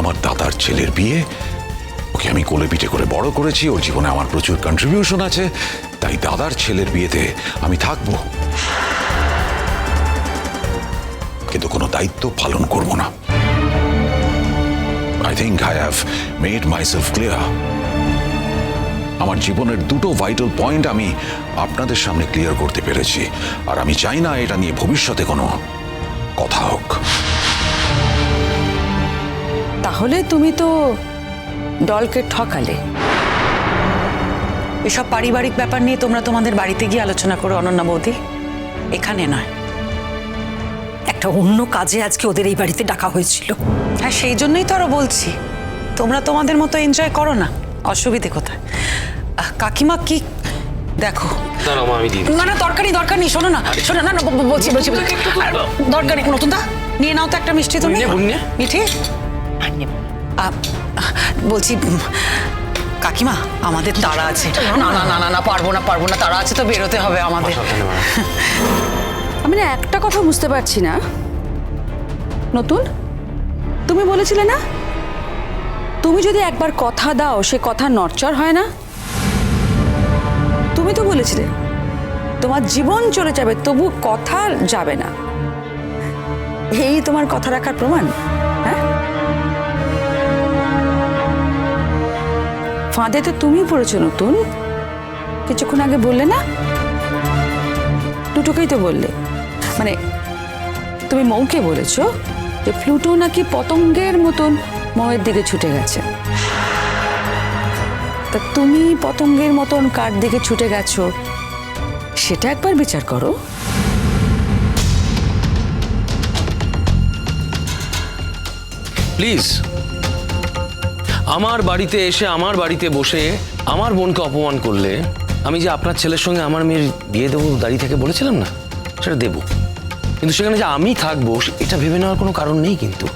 আমার দাদার ছেলের বিয়ে, ওকে আমি কোলে পিঠে করে বড় করেছি, ওর জীবনে আমার প্রচুর কন্ট্রিবিউশন আছে, তাই দাদার ছেলের বিয়েতে আমি থাকব। কিন্তু কোনো দায়িত্ব পালন করব না। I think I have made myself clear আমার জীবনের দুটো ভাইটাল পয়েন্ট আমি আপনাদের সামনে ক্লিয়ার করতে পেরেছি, আর আমি চাই না এটা নিয়ে ভবিষ্যতে কোনো কথা হোক। তাহলে তুমি তো দলকে ঠকালে। এসব পারিবারিক ব্যাপার নিয়ে তোমরা তোমাদের বাড়িতে গিয়ে আলোচনা করো অনন্যা বৌদি। এখানে নয়। একটা অন্য কাজে আজকে ওদের এই বাড়িতে ডাকা হয়েছিল। হ্যাঁ সেই জন্যই তো আরও বলছি। তোমরা তোমাদের মতো এনজয় করো না। অসুবিধে কোথায়? কাকিমা কি? দেখো। না না দরকার নেই দরকার নেই শোনো না শোনো না বলছি বলছি। দরকার নেই নতুন দা নিয়ে নাও তো একটা মিষ্টি তুমি। মিঠি? বলছি কাকিমা আমাদের তারা আছে। না। না না না না পারব না পারব না তারা আছে তো বেরোতে হবে আমাদের। আমি না একটা কথা বুঝতে পারছি না। নতুন তুমি বলেছিলে না? তুমি যদি একবার কথা দাও সে কথা নরচর হয় না? তুমি তো বলেছিলে তোমার জীবন চলে যাবে তবু কথা যাবে না। এই তোমার কথা রাখার প্রমাণ হ্যাঁ? ফাঁদে তো তুমি পড়েছো নতুন। কিছুক্ষণ আগে বললে না? দুটোকেই তো বললে। মানে তুমি মৌকে বলেছ যে প্লুটো নাকি পতঙ্গের মতন মৌয়ের দিকে ছুটে গেছে। তা তুমি পতঙ্গের মতন কার দিকে ছুটে গেছো, সেটা একবার বিচার করো। প্লিজ আমার বাড়িতে এসে আমার বাড়িতে বসে আমার বোনকে অপমান করলে আমি যে আপনার ছেলের সঙ্গে আমার মেয়ের বিয়ে দেবো দাঁড়িয়ে থেকে বলেছিলাম না? সেটা দেবো। কিন্তু সেখানে যে আমি থাকব এটা ভেবে নেওয়ার কোনো কারণ নেই কিন্তু।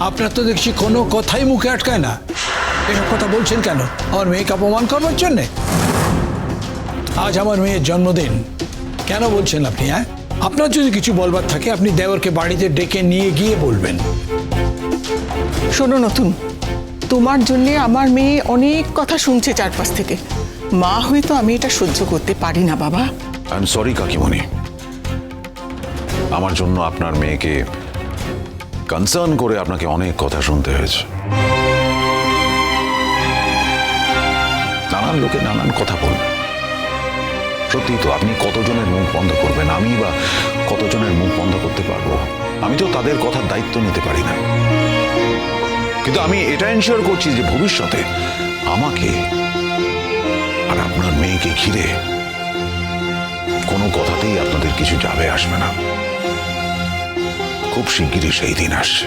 আপনার তো দেখছি কোনো কথাই মুখে আটকায় না। এসব কথা বলছেন কেন? আমার মেয়েকে অপমান করবার জন্যে? আজ আমার মেয়ের জন্মদিন। কেন বলছেন আপনি হ্যাঁ? আপনার যদি কিছু বলবার থাকে আপনি দেওরকে বাড়িতে ডেকে নিয়ে গিয়ে বলবেন। শোনো নতুন তোমার জন্য আমার মেয়ে অনেক কথা শুনছে চারপাশ থেকে। মা হয়তো আমি এটা সহ্য করতে পারি না বাবা। আই এম সরি কাকিমণি। আমার জন্য আপনার মেয়েকে কনসার্ন করে আপনাকে অনেক কথা শুনতে হয়েছে। নানান লোকে নানান কথা বলবে সত্যি তো আপনি কতজনের মুখ বন্ধ করবেন? আমি বা কতজনের মুখ বন্ধ করতে পারব? আমি তো তাদের কথার দায়িত্ব নিতে পারি না। কিন্তু আমি এটা এনশিওর করছি যে ভবিষ্যতে আমাকে আর আপনার মেয়েকে ঘিরে কোনো কথাতেই আপনাদের কিছু যাবে আসবে না। খুব শিগগিরই সেই দিন আসছে।